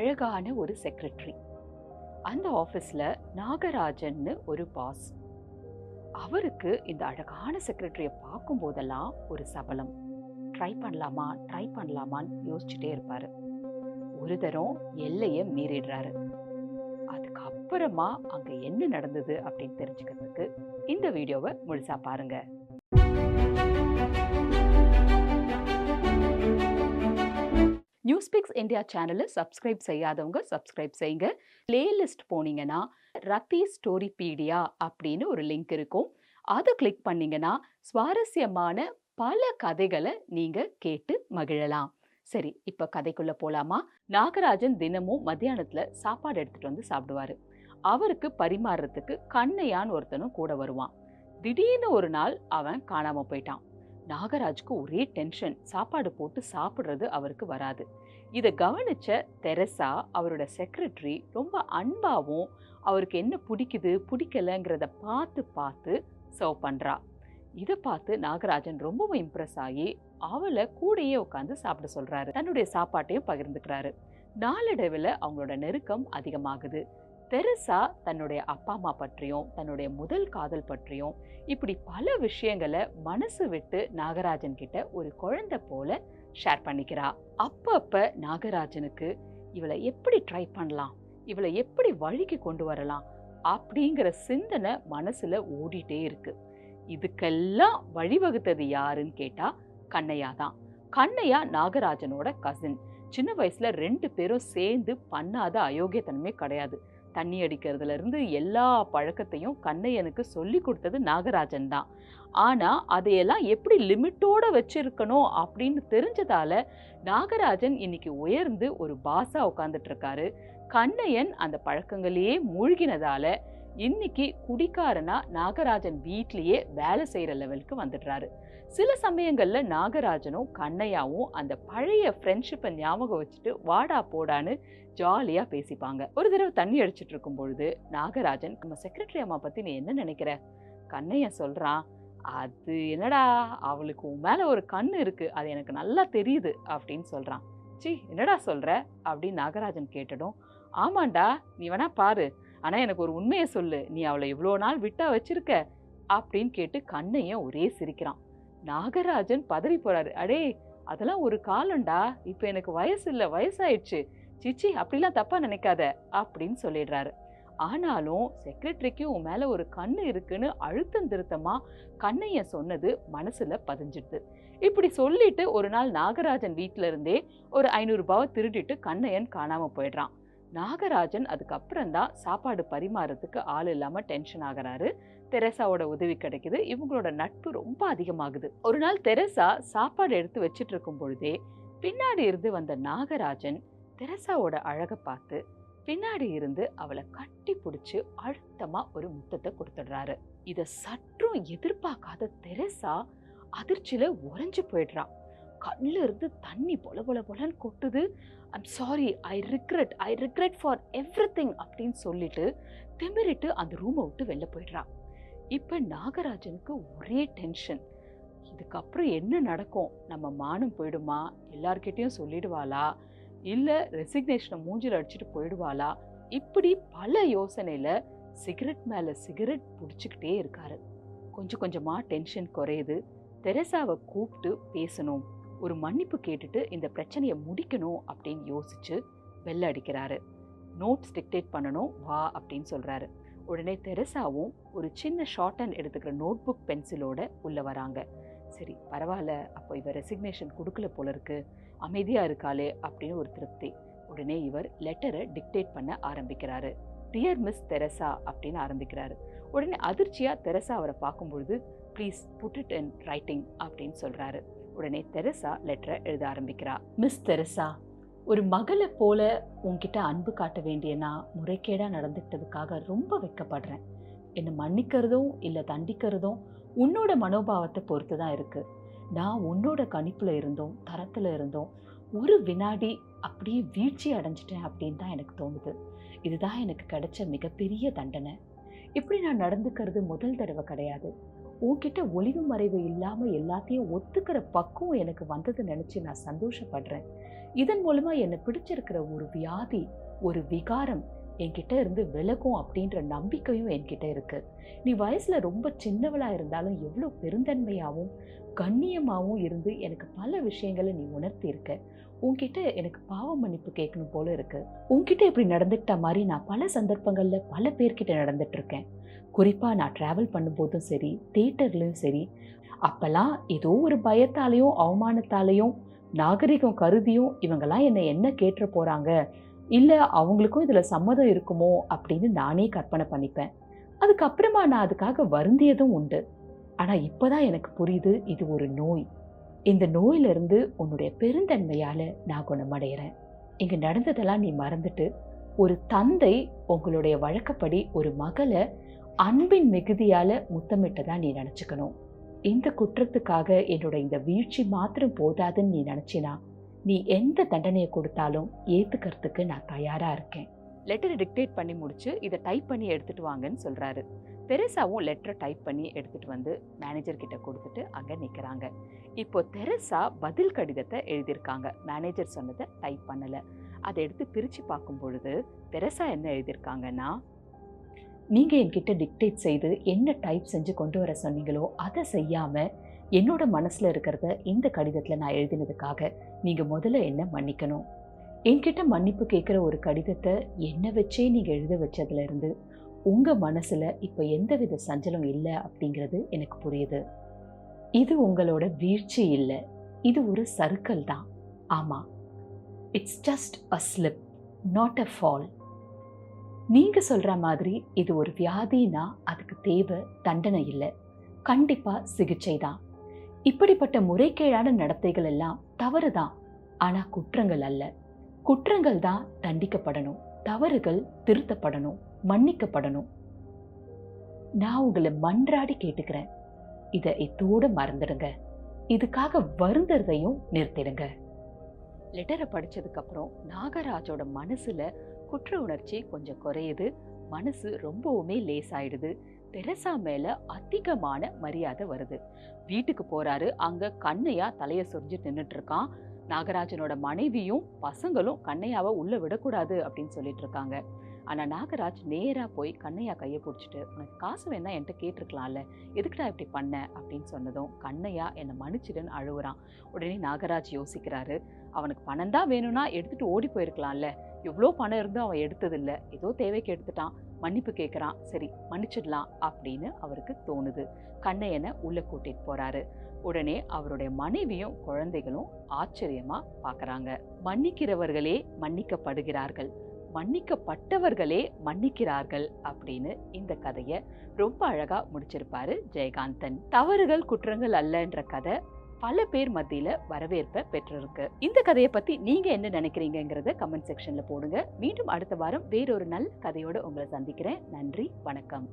அழகான ஒரு செக்ரட்டரி அந்த ஆஃபீஸில் நாகராஜன்னு ஒரு பாஸ் அவருக்கு இந்த அழகான செக்ரட்டரியை பார்க்கும் போதெல்லாம் ஒரு சபலம். ட்ரை பண்ணலாமா? ட்ரை பண்ணலாமான்னு யோசிச்சுட்டே இருப்பாரு. ஒரு தரம் எல்லையை மீறிடுறாரு. அதுக்கப்புறமா அங்க என்ன நடந்தது அப்படின்னு தெரிஞ்சுக்கிறதுக்கு இந்த வீடியோவை முழுசா பாருங்க. நியூஸ்பிக்ஸ் இந்தியா சேனலை சப்ஸ்கிரைப் செய்யாதவங்க சப்ஸ்கிரைப் செய்யுங்க. பிளேலிஸ்ட் போனீங்கன்னா ரத்தி ஸ்டோரிபீடியா அப்படின்னு ஒரு லிங்க் இருக்கும். அதை கிளிக் பண்ணீங்கன்னா சுவாரஸ்யமான பல கதைகளை நீங்க கேட்டு மகிழலாம். சரி இப்போ கதைக்குள்ள போகலாமா நாகராஜன் தினமும் மத்தியானத்துல சாப்பாடு எடுத்துட்டு வந்து சாப்பிடுவாரு. அவருக்கு பரிமாறுறதுக்கு கண்ணையான் ஒருத்தனும் கூட வருவான். திடீர்னு ஒரு நாள் அவன் காணாமல் போயிட்டான். நாகராஜுக்கு ஒரே டென்ஷன் சாப்பாடு போட்டு சாப்பிட்றது அவருக்கு வராது. இதை கவனிச்ச தெரசா அவரோட செக்ரட்டரி ரொம்ப அன்பாகவும் அவருக்கு என்ன பிடிக்குது பிடிக்கலங்கிறத பார்த்து பார்த்து சர்வ் பண்ணுறா இதை பார்த்து நாகராஜன் ரொம்பவும் இம்ப்ரெஸ் ஆகி அவளை கூடயே உட்காந்து சாப்பிட சொல்கிறாரு தன்னுடைய சாப்பாட்டையும் பகிர்ந்துக்கிறாரு. நாளடைவில் அவங்களோட நெருக்கம் அதிகமாகுது. பெருசாக தன்னுடைய அப்பா அம்மா பற்றியும் தன்னுடைய முதல் காதல் பற்றியும் இப்படி பல விஷயங்களை மனசு விட்டு நாகராஜன் கிட்ட ஒரு குழந்தை போல ஷேர் பண்ணிக்கிறா. அப்பப்ப நாகராஜனுக்கு இவளை எப்படி ட்ரை பண்ணலாம்? இவளை எப்படி வழிக்கு கொண்டு வரலாம்? அப்படிங்கிற சிந்தனை மனசுல ஓடிட்டே இருக்கு. இதுக்கெல்லாம் வழிவகுத்தது யாருன்னு கேட்டா கண்ணையா தான். கண்ணையா நாகராஜனோட கசின் சின்ன வயசுல ரெண்டு பேரும் சேர்ந்து பண்ணாத அயோக்கியத்தனமே கிடையாது. தண்ணி அடிக்கிறதுலேருந்து எல்லா பழக்கத்தையும் கண்ணையனுக்கு சொல்லி கொடுத்தது நாகராஜன் தான். ஆனால் அதையெல்லாம் எப்படி லிமிட்டோடு வச்சுருக்கணும் அப்படின்னு தெரிஞ்சதால் நாகராஜன் இன்னைக்கு உயர்ந்து ஒரு பாசா உட்காந்துட்ருக்காரு இருக்காரு. கண்ணையன் அந்த பழக்கங்களையே மூழ்கினதால் இன்னைக்கு குடிக்காரனா நாகராஜன் வீட்லயே வேலை செய்யற லெவலுக்கு வந்துடுறாரு. சில சமயங்கள்ல நாகராஜனும் கண்ணையாவும் அந்த பழைய ஃப்ரெண்ட்ஷிப்பை ஞாபகம் வச்சுட்டு வாடா போடான்னு ஜாலியா பேசிப்பாங்க. ஒரு தடவை தண்ணி அடிச்சிட்டு இருக்கும் பொழுது நாகராஜன் நம்ம செக்ரட்டரி அம்மா பத்தி நீ என்ன நினைக்கிற? கண்ணையா சொல்றான் அது என்னடா அவளுக்கு உன் மேல ஒரு கண் இருக்கு அது எனக்கு நல்லா தெரியுது அப்படின்னு சொல்றான். சி என்னடா சொல்ற? அப்படின்னு நாகராஜன் கேட்டடும் ஆமாண்டா நீ வேணா பாரு ஆனால் எனக்கு ஒரு உண்மையை சொல்லு. நீ அவளை இவ்வளோ நாள் விட்டா வச்சிருக்க? அப்படின்னு கேட்டு கண்ணையன் ஒரே சிரிக்கிறான். நாகராஜன் பதறி போறாரு. அடே அதெல்லாம் ஒரு காலம்டா. இப்போ எனக்கு வயசு இல்லை வயசாயிடுச்சு. சிச்சி அப்படிலாம் தப்பா நினைக்காத அப்படின்னு சொல்லிடுறாரு. ஆனாலும் செக்ரட்டரிக்கு உன் மேலே ஒரு கண்ணு இருக்குன்னு அழுத்தம் திருத்தமா கண்ணையன் சொன்னது மனசுல பதிஞ்சிடுது. இப்படி சொல்லிட்டு ஒரு நாள் நாகராஜன் வீட்ல இருந்தே ஒரு ஐநூறுபாவை திருடிட்டு கண்ணையன் காணாமல் போயிடுறான். நாகராஜன் அதுக்கப்புறம் தான் சாப்பாடு பரிமாறதுக்கு ஆள் இல்லாமல் டென்ஷன் ஆகுறாரு. தெரசாவோட உதவி கிடைக்குது. இவங்களோட நட்பு ரொம்ப அதிகமாகுது. ஒரு நாள் தெரசா சாப்பாடு எடுத்து வச்சுட்டு இருக்கும் பொழுதே பின்னாடி இருந்து வந்த நாகராஜன் தெரசாவோட அழகை பார்த்து பின்னாடி இருந்து அவளை கட்டி பிடிச்சி அழுத்தமாக ஒரு முத்தத்தை கொடுத்துடுறாரு. இதை சற்றும் எதிர்பார்க்காத தெரசா அதிர்ச்சியில் உறைஞ்சு போயிடுறான். கண்ணில் இருந்து தண்ணி பொல பொல பொலன்னு கொட்டுது. I'm sorry I regret I regret for everything அப்படின்னு சொல்லிட்டு திமிரிட்டு அந்த ரூமை விட்டு வெளில போயிடுறான் இப்போ நாகராஜனுக்கு ஒரே டென்ஷன் இதுக்கப்புறம் என்ன நடக்கும்? நம்ம மானம் போயிடுமா? எல்லார்கிட்டயும் சொல்லிடுவாளா? இல்லை ரெசிக்னேஷனை மூஞ்சில் அடிச்சுட்டு போயிடுவாளா? இப்படி பல யோசனையில் சிகரெட் மேலே சிகரெட் பிடிச்சிக்கிட்டே இருக்காரு. கொஞ்சம் கொஞ்சமாக டென்ஷன் குறையுது. தெரசாவை கூப்பிட்டு பேசணும். ஒரு மன்னிப்பு கேட்டுட்டு இந்த பிரச்சனையை முடிக்கணும் அப்படின்னு யோசிச்சு வெள்ள அடிக்கிறாரு. நோட்ஸ் டிக்டேட் பண்ணணும் வா அப்படின்னு சொல்கிறாரு உடனே தெரசாவும் ஒரு சின்ன ஷார்ட் ஹேண்ட் எடுத்துக்கிற நோட் புக் பென்சிலோட உள்ள வராங்க. சரி பரவாயில்ல அப்போ இவர் ரெசிக்னேஷன் கொடுக்கல போல இருக்கு. அமைதியாக இருக்காளே அப்படின்னு ஒரு திருப்தி. உடனே இவர் லெட்டரை டிக்டேட் பண்ண ஆரம்பிக்கிறாரு. டியர் மிஸ் தெரசா அப்படின்னு ஆரம்பிக்கிறாரு. உடனே அதிர்ச்சியாக தெரசா அவரை பார்க்கும்பொழுது please put it in writing அப்படின்னு சொல்கிறாரு உடனே தெரசா லெட்டரை எழுத ஆரம்பிக்கிறா. மிஸ் தெரசா ஒரு மகளை போல உன்கிட்ட அன்பு காட்ட வேண்டிய நான் முறைகேடாக நடந்துக்கிட்டதுக்காக ரொம்ப வெக்கப்படுறேன் என்னை மன்னிக்கிறதும் இல்லை தண்டிக்கிறதும் உன்னோட மனோபாவத்தை பொறுத்து தான் இருக்கு. நான் உன்னோட கணிப்பில் இருந்தோம் தரத்தில் இருந்தோம் ஒரு வினாடி அப்படியே வீழ்ச்சி அடைஞ்சிட்டேன் அப்படின்னு தான் எனக்கு தோணுது. இதுதான் எனக்கு கிடைச்ச மிகப்பெரிய தண்டனை. இப்படி நான் நடந்துக்கிறது முதல் தடவை கிடையாது. உன்கிட்ட ஒளிவு மறைவு இல்லாமல் எல்லாத்தையும் ஒத்துக்கிற பக்குவம் எனக்கு வந்தது நினச்சி நான் சந்தோஷப்படுறேன். இதன் மூலமாக என்னை பிடிச்சிருக்கிற ஒரு வியாதி ஒரு விகாரம் என்கிட்ட இருந்து விலகும் அப்படின்ற நம்பிக்கையும் என்கிட்ட இருக்கு. நீ வயசுல ரொம்ப சின்னவளா இருந்தாலும் எவ்வளோ பெருந்தன்மையாகவும் கண்ணியமாகவும் இருந்து எனக்கு பல விஷயங்களை நீ உணர்த்தி இருக்க உன்கிட்ட எனக்கு பாவ மன்னிப்பு கேட்கணும் போல இருக்கு. உன்கிட்ட இப்படி நடந்துக்கிட்ட மாதிரி நான் பல சந்தர்ப்பங்கள்ல பல பேர்கிட்ட நடந்துட்டு இருக்கேன். குறிப்பாக நான் ட்ராவல் பண்ணும்போதும் சரி தேட்டர்லேயும் சரி அப்போல்லாம் ஏதோ ஒரு பயத்தாலையும் அவமானத்தாலையும் நாகரிகம் கருதியும் இவங்கெல்லாம் என்னை என்ன கேட்டுற போகிறாங்க இல்லை அவங்களுக்கும் இதில் சம்மதம் இருக்குமோ? அப்படின்னு நானே கற்பனை பண்ணிப்பேன். அதுக்கப்புறமா நான் அதுக்காக வருந்தியதும் உண்டு. ஆனால் இப்போ தான் எனக்கு புரியுது இது ஒரு நோய். இந்த நோயிலிருந்து உன்னுடைய பெருந்தன்மையால் நான் குணமடைகிறேன் இங்கே நடந்ததெல்லாம் நீ மறந்துட்டு ஒரு தந்தை உங்களுடைய வழக்கப்படி ஒரு மகளை அன்பின் மிகுதியால் முத்தமிட்டதா நீ நினச்சிக்கணும். இந்த குற்றத்துக்காக என்னோட இந்த வீழ்ச்சி மாத்திரம் போதாதுன்னு நீ நினச்சினா நீ எந்த தண்டனையை கொடுத்தாலும் ஏற்றுக்கிறதுக்கு நான் தயாராக இருக்கேன். லெட்டரை டிக்டேட் பண்ணி முடிச்சு இதை டைப் பண்ணி எடுத்துகிட்டு வாங்கன்னு சொல்கிறாரு தெரசாவும் லெட்டரை டைப் பண்ணி எடுத்துகிட்டு வந்து மேனேஜர் கிட்ட கொடுத்துட்டு அங்கே நிற்கிறாங்க இப்போ தெரசா பதில் கடிதத்தை எழுதியிருக்காங்க. மேனேஜர் சொன்னதை டைப் பண்ணலை. அதை எடுத்து பிரித்து பார்க்கும் பொழுது தெரசா என்ன எழுதியிருக்காங்கன்னா நீங்கள் என்கிட்ட டிக்டேட் செய்து என்ன டைப் செஞ்சு கொண்டு வர சொன்னீங்களோ அதை செய்யாமல் என்னோட மனசில் இருக்கிறத இந்த கடிதத்தில் நான் எழுதினதுக்காக நீங்கள் முதல்ல என்ன மன்னிக்கணும்? என்கிட்ட மன்னிப்பு கேட்குற ஒரு கடிதத்தை என்ன வச்சே நீங்கள் எழுத வச்சதுலேருந்து உங்கள் மனசில் இப்போ எந்தவித சஞ்சலம் இல்லை அப்படிங்கிறது எனக்கு புரியுது. இது உங்களோட வீழ்ச்சி இல்லை இது ஒரு சர்க்கிள் தான். ஆமாம் it's just a slip not a fall நீங்க சொல்ற மாதிரி இது ஒரு வியாதினா அதுக்கு தேவை தண்டனை இல்லை. கண்டிப்பா சிகிச்சை தான். இப்படிப்பட்ட முறைகேடான நடத்தைகள் எல்லாம் தவறு தான் ஆனா குற்றங்கள் அல்ல. குற்றங்கள் தான் தண்டிக்கப்படணும். தவறுகள் திருத்தப்படணும். மன்னிக்கப்படணும். நான் உங்களை மன்றாடி கேட்டுக்கிறேன். இதை இத்தோடு மறந்துடுங்க. இதுக்காக வருந்துறதையும் நிறுத்திடுங்க. லெட்டரை படித்ததுக்கப்புறம் நாகராஜோட மனசுல குற்ற உணர்ச்சி கொஞ்சம் குறையுது. மனசு ரொம்பவுமே லேசாயிடுது. தெரசா மேல அதிகமான மரியாதை வருது. வீட்டுக்கு போறாரு. அங்க கண்ணையா தலைய சொரிஞ்சு நின்றுட்டு இருக்கான் நாகராஜனோட மனைவியும் பசங்களும் கண்ணையாவை உள்ள விடக்கூடாது அப்படின்னு சொல்லிட்டு இருக்காங்க. ஆனா நாகராஜ் நேரா போய் கண்ணையா கையை பிடிச்சிட்டு உனக்கு காசு வேணா என்கிட்ட கேட்டிருக்கலாம்ல. எதுக்குடா இப்படி பண்ண? அப்படின்னு சொன்னதும் கண்ணையா என்னை மன்னிச்சிடுன்னு அழுகுறான் உடனே நாகராஜ் யோசிக்கிறாரு. அவனுக்கு பணம் தான் வேணும்னா எடுத்துட்டு ஓடி போயிருக்கலாம்ல. எவ்வளோ பணம் இருந்தும் அவன் எடுத்ததில்ல. ஏதோ தேவைக்கு எடுத்துட்டான். மன்னிப்பு கேட்குறான் சரி மன்னிச்சிடலாம் அப்படின்னு அவருக்கு தோணுது. கண்ணையனை உள்ளே கூட்டிகிட்டு போகிறாரு உடனே அவருடைய மனைவியும் குழந்தைகளும் ஆச்சரியமாக பார்க்குறாங்க மன்னிக்கிறவர்களே மன்னிக்கப்படுகிறார்கள். மன்னிக்கப்பட்டவர்களே மன்னிக்கிறார்கள் அப்படின்னு இந்த கதையை ரொம்ப அழகாக முடிச்சிருப்பாரு ஜெயகாந்தன். தவறுகள் குற்றங்கள் அல்லன்ற கதை பல பேர் மத்தியில வரவேற்பை பெற்றிருக்கு. இந்த கதையை பத்தி நீங்க என்ன நினைக்கிறீங்கிறத கமெண்ட் செக்ஷன்ல போடுங்க. மீண்டும் அடுத்த வாரம் வேறொரு நல்ல கதையோட உங்களை சந்திக்கிறேன். நன்றி வணக்கம்.